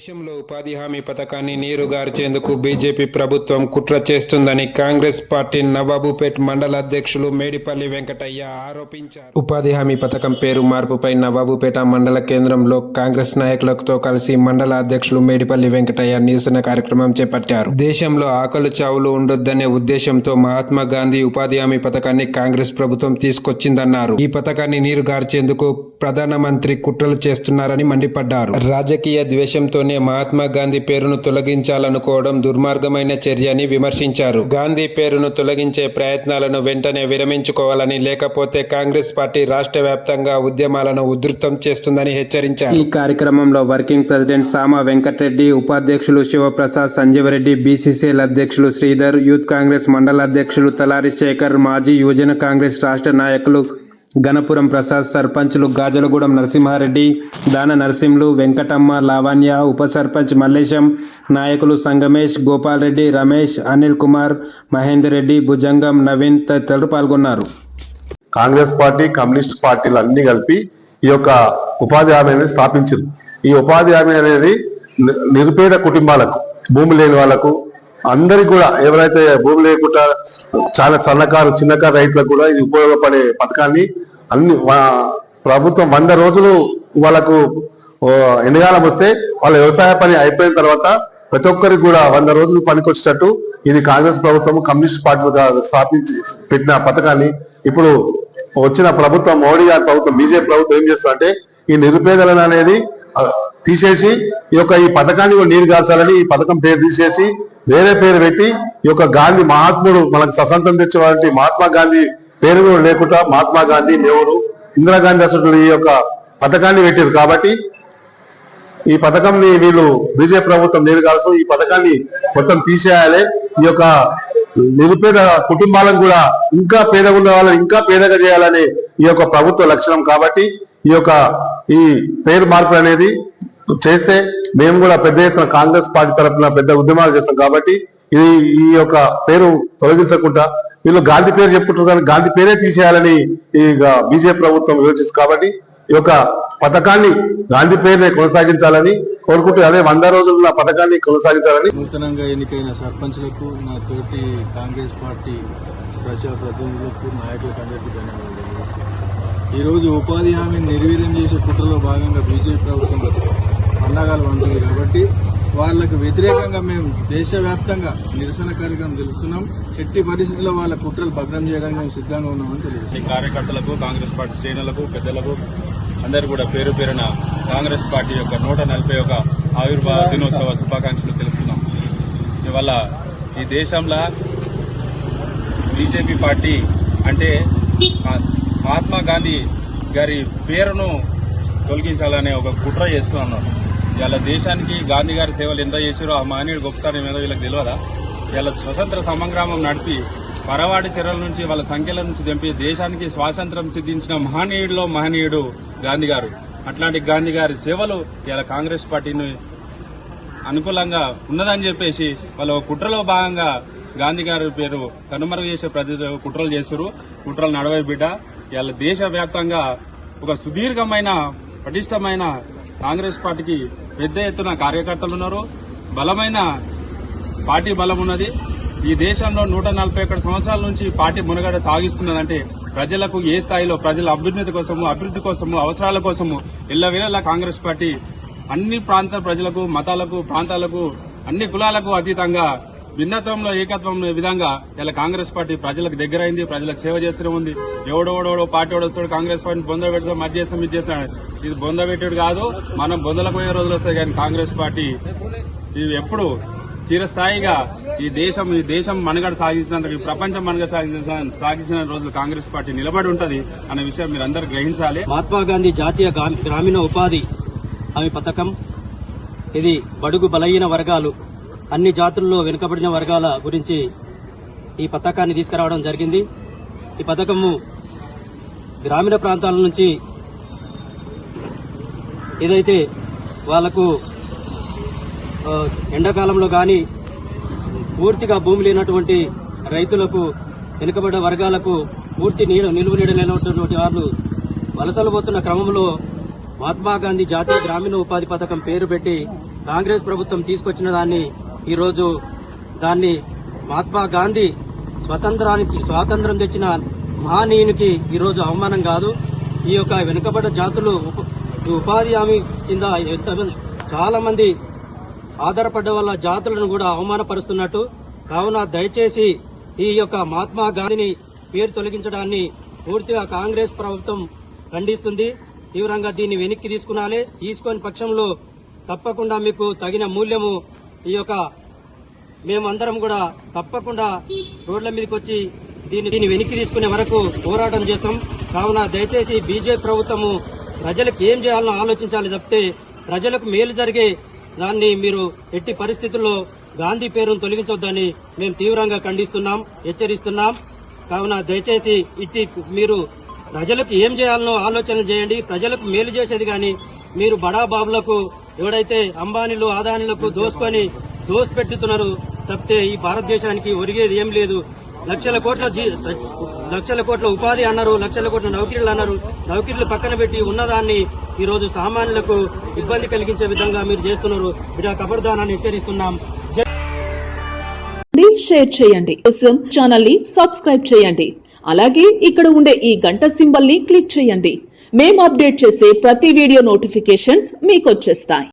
దేశంలో ఉపాధి హామీ పథకాన్ని నీరుగార్చేందుకు బీజేపీ ప్రభుత్వం కుట్ర చేస్తుందని కాంగ్రెస్ పార్టీ నవాబుపేట్ మండల అధ్యక్షులు మేడిపల్లి వెంకటయ్య ఆరోపించారు. ఉపాధి హామీ పథకం పేరు మార్పుపై నవాబుపేట మండల కేంద్రంలో కాంగ్రెస్ నాయకులతో కలిసి మండల అధ్యక్షులు మేడిపల్లి వెంకటయ్య నిరసన కార్యక్రమం చేపట్టారు. దేశంలో ఆకలి చావులు ఉండొద్దనే ఉద్దేశంతో మహాత్మా గాంధీ ఉపాధి హామీ పథకాన్ని కాంగ్రెస్ ప్రభుత్వం తీసుకొచ్చిందన్నారు. ఈ పథకాన్ని నీరు గార్చేందుకు ప్రధానమంత్రి కుట్రలు చేస్తున్నారని మండిపడ్డారు. రాజకీయ ద్వేషంతో అనే మహాత్మా గాంధీ పేరును తొలగించాలనుకోవడం దుర్మార్గమైన చర్య అని విమర్శించారు. గాంధీ పేరును తొలగించే ప్రయత్నాలను వెంటనే విరమించుకోవాలని లేకపోతే కాంగ్రెస్ పార్టీ రాష్ట్ర వ్యాప్తంగా ఉద్యమాలను ఉధృతం చేస్తుందని హెచ్చరించారు. ఈ కార్యక్రమంలో వర్కింగ్ ప్రెసిడెంట్ సామ వెంకటరెడ్డి ఉపాధ్యక్షులు శివప్రసాద్ సంజీవరెడ్డి బీసీసీఎల్ అధ్యక్షులు శ్రీధర్ యూత్ కాంగ్రెస్ మండల అధ్యక్షులు తలారి శేఖర్ మాజీ యువజన కాంగ్రెస్ రాష్ట్ర నాయకులు గణపురం ప్రసాద్ సర్పంచ్లు గాజలగూడెం నరసింహారెడ్డి దాన నరసింహులు వెంకటమ్మ లావణ్య ఉప సర్పంచ్ మల్లేశం నాయకులు సంగమేష్ గోపాల్ రెడ్డి రమేష్ అనిల్ కుమార్ మహేందర్ రెడ్డి భుజంగం నవీన్ తదితరులు పాల్గొన్నారు. కాంగ్రెస్ పార్టీ కమ్యూనిస్ట్ పార్టీలు అన్ని కలిపి ఈ యొక్క ఉపాధి హామీ అనేది స్థాపించింది. ఈ ఉపాధి హామీ అనేది నిరుపేద కుటుంబాలకు భూమి లేని వాళ్ళకు అందరికి కూడా ఎవరైతే భూమి లేకుండా చాలా సన్నకారు చిన్నకారు రైతులకు కూడా ఇది ఉపయోగపడే పథకాన్ని అన్ని ప్రభుత్వం వంద రోజులు వాళ్ళకు ఎండగాలం వస్తే వాళ్ళ వ్యవసాయ పని అయిపోయిన తర్వాత ప్రతి ఒక్కరికి కూడా వంద రోజులు పనికొచ్చేటట్టు ఇది కాంగ్రెస్ ప్రభుత్వం కమ్యూనిస్ట్ పార్టీ స్థాపించి పెట్టిన పథకాన్ని. ఇప్పుడు వచ్చిన ప్రభుత్వం మోడీ గారి ప్రభుత్వం బీజేపీ ప్రభుత్వం ఏం చేస్తుందంటే ఈ నిరుపేదలను అనేది తీసేసి ఈ యొక్క ఈ పథకాన్ని కూడా నీరు గార్చాలని ఈ పథకం పేరు తీసేసి వేరే పేరు పెట్టి ఈ యొక్క గాంధీ మహాత్ముడు మనకు స్వతంత్రం తెచ్చేవాటి మహాత్మా గాంధీ పేరు కూడా లేకుండా మహాత్మా గాంధీ నెహ్రూ ఇందిరాగాంధీ అసలు ఈ యొక్క పథకాన్ని పెట్టారు కాబట్టి ఈ పథకంని వీళ్ళు బీజేపీ ప్రభుత్వం నేను కాల్సు ఈ పథకాన్ని మొత్తం తీసేయాలి. ఈ యొక్క నిరుపేద కుటుంబాలను కూడా ఇంకా పేదగా ఉన్న వాళ్ళని ఇంకా పేదగా చేయాలనే ఈ యొక్క ప్రభుత్వ లక్షణం కాబట్టి ఈ యొక్క ఈ పేరు మార్పు అనేది చేస్తే మేము కూడా పెద్ద ఎత్తున కాంగ్రెస్ పార్టీ తరఫున పెద్ద ఉద్యమాలు చేస్తాం కాబట్టి ఇది ఈ యొక్క పేరు తొలగించకుండా వీళ్ళు గాంధీ పేరు చెప్పుకుంటారు కానీ గాంధీ పేరే తీసేయాలని ఈ బీజేపీ ప్రభుత్వం యోచిస్తుంది కాబట్టి ఈ యొక్క పథకాన్ని గాంధీ పేరునే కొనసాగించాలని కోరుకుంటూ అదే వంద రోజుల పథకాన్ని కొనసాగించాలని నూతనంగా ఎన్నికైన సర్పంచ్లకు నా తోటి కాంగ్రెస్ పార్టీ ప్రజా ప్రతినిధులకు నాయకులకు అందరికీ ధన్యవాదాలు ఈరోజు ఉపాధి హామీని నిర్వీర్యం చేసే కుట్రలో భాగంగా బీజేపీ ప్రభుత్వం పండగలు ఉంటుంది కాబట్టి వాళ్ళకు వ్యతిరేకంగా మేము దేశవ్యాప్తంగా నిరసన కార్యక్రమం తెలుపుతున్నాం ఎట్టి పరిస్థితుల్లో వాళ్ళ కుట్రలు భద్రం చేయడానికి మేము సిద్ధంగా ఉన్నామని తెలియజేస్తున్నాం. కార్యకర్తలకు కాంగ్రెస్ పార్టీ శ్రేణులకు పెద్దలకు అందరు కూడా పేరు పేరున కాంగ్రెస్ పార్టీ యొక్క నూట నలభై ఒక ఆవిర్భావ దినోత్సవ శుభాకాంక్షలు తెలుపుతున్నాం. ఇవాళ ఈ దేశంలో బీజేపీ పార్టీ అంటే మహాత్మా గాంధీ గారి పేరును తొలగించాలనే ఒక కుట్ర చేస్తూ ఉన్నారు. ఇలా దేశానికి గాంధీ గారి సేవలు ఎంత చేశారో ఆ మహనీయుడు గొప్పతనం ఏదో వీళ్ళకి తెలియదా? ఇలా స్వతంత్ర సంగ్రామం నడిపి పరవాడి చెరల నుంచి వాళ్ళ సంఖ్యల నుంచి తెంపి దేశానికి స్వాతంత్రం సిద్ధించిన మహనీయుడిలో మహనీయుడు గాంధీ గారు. అట్లాంటి గాంధీ గారి సేవలు ఇలా కాంగ్రెస్ పార్టీని అనుకూలంగా ఉన్నదని చెప్పేసి వాళ్ళ కుట్రలో భాగంగా గాంధీ గారి పేరు కనుమరుగు చేసే ప్రతి కుట్రలు చేస్తారు కుట్రలు నడవే బిడ్డ. ఇలా దేశవ్యాప్తంగా ఒక సుదీర్ఘమైన పటిష్టమైన కాంగ్రెస్ పార్టీకి పెద్ద ఎత్తున కార్యకర్తలు ఉన్నారు. బలమైన పార్టీ బలం ఉన్నది. ఈ దేశంలో నూట నలభై ఒకటి సంవత్సరాల నుంచి పార్టీ మునగడ సాగిస్తున్నదంటే ప్రజలకు ఏ స్థాయిలో ప్రజల అభ్యున్నతి కోసము అభివృద్ధి కోసము అవసరాల కోసము ఎల్లవేళలా కాంగ్రెస్ పార్టీ అన్ని ప్రాంత ప్రజలకు మతాలకు ప్రాంతాలకు అన్ని కులాలకు అతీతంగా భిన్నత్వంలో ఏకత్వం విధంగా ఇలా కాంగ్రెస్ పార్టీ ప్రజలకు దగ్గరైంది ప్రజలకు సేవ చేస్తూనే ఉంది. ఎవడోడోడో పార్టీ వస్తాడు కాంగ్రెస్ పార్టీని బొంద పెడతాం అది చేస్తాం ఇది చేస్తాం ఇది బొంద పెట్టాడు కాదు మనం బొందలకు పోయే రోజులు వస్తాయి కానీ కాంగ్రెస్ పార్టీ ఇది ఎప్పుడు చిరస్థాయిగా ఈ దేశం ఈ దేశం మనుగడ సాగించినంత ఈ ప్రపంచం మనుగడ సాగించిన సాగించిన రోజులు కాంగ్రెస్ పార్టీ నిలబడి ఉంటది అనే విషయం మీరు అందరూ గ్రహించాలి. మహాత్మా గాంధీ జాతీయ గ్రామీణ ఉపాధి హామీ పథకం ఇది బడుగు బలహీన వర్గాలు అన్ని జాతుల్లో వెనుకబడిన వర్గాల గురించి ఈ పథకాన్ని తీసుకురావడం జరిగింది. ఈ పథకము గ్రామీణ ప్రాంతాల నుంచి ఏదైతే వాళ్ళకు ఎండాకాలంలో కానీ పూర్తిగా భూమి లేనటువంటి రైతులకు వెనుకబడ్డ వర్గాలకు పూర్తి నీడ నిలువ నీడ లేనటువంటి వాళ్ళు వలసలు పోతున్న క్రమంలో మహాత్మాగాంధీ జాతీయ గ్రామీణ ఉపాధి పథకం పేరు పెట్టి కాంగ్రెస్ ప్రభుత్వం తీసుకొచ్చిన దాన్ని ఈరోజు దాన్ని మహాత్మా గాంధీ స్వతంత్రానికి స్వాతంత్రం తెచ్చిన మహనీయునికి ఈరోజు అవమానం కాదు. ఈ యొక్క వెనుకబడ్డ జాతులు ఉపాధి హామీ కింద చాలా మంది ఆధారపడ్డ వాళ్ళ జాతులను కూడా అవమానపరుస్తున్నట్టు. కావున దయచేసి ఈ యొక్క మహాత్మా గాంధీని పేరు తొలగించడాన్ని పూర్తిగా కాంగ్రెస్ ప్రభుత్వం ఖండిస్తుంది. తీవ్రంగా దీన్ని వెనక్కి తీసుకునాలి తీసుకొని పక్షంలో తప్పకుండా మీకు తగిన మూల్యము ఈ యొక్క మేమందరం కూడా తప్పకుండా రోడ్ల మీదకి వచ్చి దీన్ని దీన్ని వెనక్కి తీసుకునే వరకు పోరాటం చేస్తాం. కావున దయచేసి బీజేపీ ప్రభుత్వము ప్రజలకు ఏం చేయాలని ఆలోచించాలి తప్పితే ప్రజలకు మేలు జరిగే దాన్ని మీరు ఎట్టి పరిస్థితుల్లో గాంధీ పేరును తొలగించొద్దని మేము తీవ్రంగా ఖండిస్తున్నాం హెచ్చరిస్తున్నాం. కావున దయచేసి ఇట్టి మీరు ప్రజలకు ఏం చేయాలనో ఆలోచన చేయండి. ప్రజలకు మేలు చేసేది కానీ మీరు బడా బాబులకు ఎవడైతే అంబానీలు ఆదానీలకు దోసుకొని దోసిపెట్టుతున్నారు తప్పితే ఈ భారతదేశానికి ఒరిగేది ఏం లేదు. లక్షల కోట్ల లక్షల కోట్ల ఉపాధి అన్నారు లక్షల కోట్ల నౌకరీలు అన్నారు. నౌకరీలు పక్కన పెట్టి ఉన్నదాన్ని ఈరోజు సామాన్యులకు ఇబ్బంది కలిగించే విధంగా మీరు చేస్తున్నారు. ఇలా కబర్దానాన్ని హెచ్చరిస్తున్నాం. షేర్ చేయండి. కోసం ఛానల్ని సబ్స్క్రైబ్ చేయండి. అలాగే ఇక్కడ ఉండే ఈ గంట సింబల్ని క్లిక్ చేయండి. మేము అప్డేట్ చేసే ప్రతి వీడియో నోటిఫికేషన్స్ మీకు వచ్చేస్తాయి.